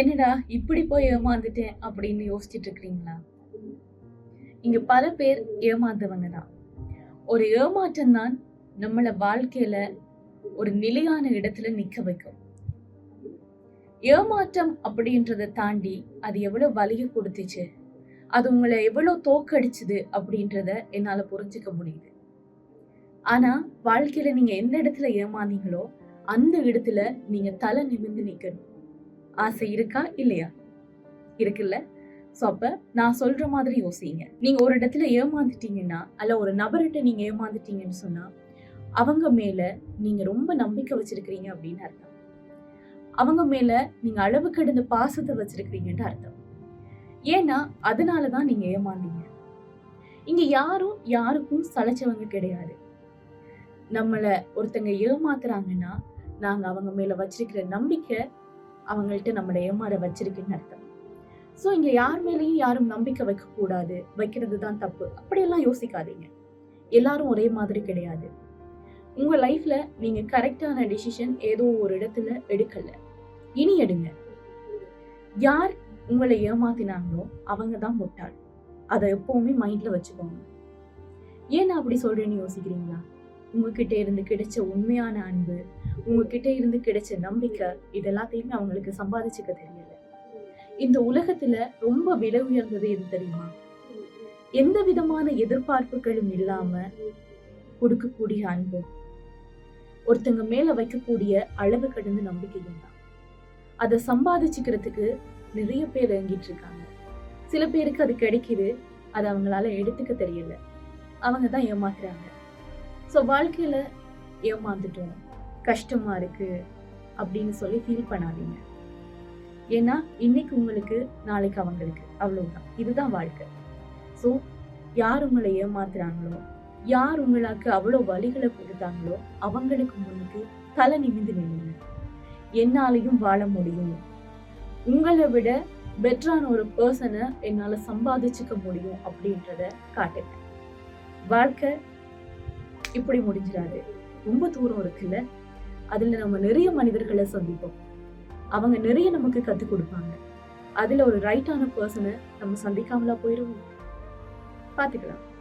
என்னடா இப்படி போய் ஏமாந்துட்டேன் அப்படின்னு யோசிச்சுட்டு இருக்கிறீங்களா இங்க பல பேர் ஏமாந்தவங்க தான். ஒரு ஏமாற்றம் தான் நம்மள வாழ்க்கையில ஒரு நிலையான இடத்துல நிக்க வைக்கும். ஏமாற்றம் அப்படின்றத தாண்டி அது எவ்வளவு வலிய கொடுத்துச்சு அது உங்களை எவ்வளவு தோக்கடிச்சுது அப்படின்றத என்னால புரிஞ்சுக்க முடியுது. ஆனா வாழ்க்கையில நீங்க எந்த இடத்துல ஏமாந்தீங்களோ அந்த இடத்துல நீங்க தலை நிமிர்ந்து நிக்கணும். ஆசை இருக்கா? இல்லையா? இருக்குல்ல. ஸோ அப்ப நான் சொல்ற மாதிரி யோசிங்க. நீங்க ஒரு இடத்துல ஏமாந்துட்டீங்கன்னா அல்ல ஒரு நபர்கிட்ட நீங்க ஏமாந்துட்டீங்கன்னு சொன்னா அவங்க மேல நீங்க ரொம்ப நம்பிக்கை வச்சிருக்கிறீங்க அப்படின்னு அர்த்தம். அவங்க மேல நீங்க அளவு கடந்த பாசத்தை வச்சிருக்கிறீங்கன்னு அர்த்தம். ஏன்னா அதனாலதான் நீங்க ஏமாந்தீங்க. இங்க யாரும் யாருக்கும் சளைச்சவங்க கிடையாது. நம்மள ஒருத்தங்க ஏமாத்துறாங்கன்னா நாங்க அவங்க மேல வச்சிருக்கிற நம்பிக்கை அவங்கள்ட்ட நம்மளை ஏமாற வச்சிருக்குன்னு அர்த்தம். ஸோ இங்கே யார் மேலேயும் யாரும் நம்பிக்கை வைக்கக்கூடாது. வைக்கிறது தான் தப்பு. அப்படியெல்லாம் யோசிக்காதீங்க. எல்லாரும் ஒரே மாதிரி கிடையாது. உங்கள் லைஃப்பில் நீங்கள் கரெக்டான டிசிஷன் ஏதோ ஒரு இடத்துல எடுக்கலை. இனி எடுங்க. யார் உங்களை ஏமாத்தினாங்களோ அவங்க தான் முட்டாள். அதை எப்பவுமே மைண்டில் வச்சுக்கோங்க. ஏன் நான் அப்படி சொல்கிறேன்னு யோசிக்கிறீங்களா? உங்ககிட்ட இருந்து கிடைச்ச உண்மையான அன்பு உங்ககிட்ட இருந்து கிடைச்ச நம்பிக்கை இதெல்லாத்தையுமே அவங்களுக்கு சம்பாதிச்சுக்க தெரியல. இந்த உலகத்துல ரொம்ப விலை உயர்ந்தது எது தெரியுமா? எந்த விதமான எதிர்பார்ப்புகளும் இல்லாம கொடுக்கக்கூடிய அன்பும் ஒருத்தங்க மேல வைக்கக்கூடிய அளவு கடந்த நம்பிக்கையும் தான். அதை சம்பாதிச்சுக்கிறதுக்கு நிறைய பேர் இறங்கிட்டு இருக்காங்க. சில பேருக்கு அது கிடைக்குது அதை அவங்களால எடுத்துக்க தெரியல. அவங்க தான் ஏமாத்துறாங்க. ஸோ வாழ்க்கையில் ஏமாந்துட்டோம். கஷ்டமாக இருக்குது அப்படின்னு சொல்லி ஃபீல் பண்ணாதீங்க. ஏன்னா இன்னைக்கு உங்களுக்கு நாளைக்கு அவங்களுக்கு. அவ்வளவுதான். இதுதான் வாழ்க்கை. ஸோ யார் உங்களை ஏமாத்துறாங்களோ யார் உங்களுக்கு அவ்வளோ வழிகளை கொடுத்தாங்களோ அவங்களுக்கு முன்னுக்கு தலை நிமிந்து நில்லுங்க. என்னாலையும் வாழ முடியும். உங்களை விட பெட்டரான ஒரு பர்சனை என்னால் சம்பாதிச்சுக்க முடியும் அப்படின்றத காட்டுங்க. வாழ்க்கை இப்படி முடிஞ்சிடாது. ரொம்ப தூரம் இருக்குல்ல? அதுல நம்ம நிறைய மனிதர்களை சந்திப்போம். அவங்க நிறைய நமக்கு கத்துக் கொடுப்பாங்க. அதுல ஒரு ரைட்டான பர்சனை நம்ம சந்திக்காமலா போயிடுவோம் பாத்துக்கலாம்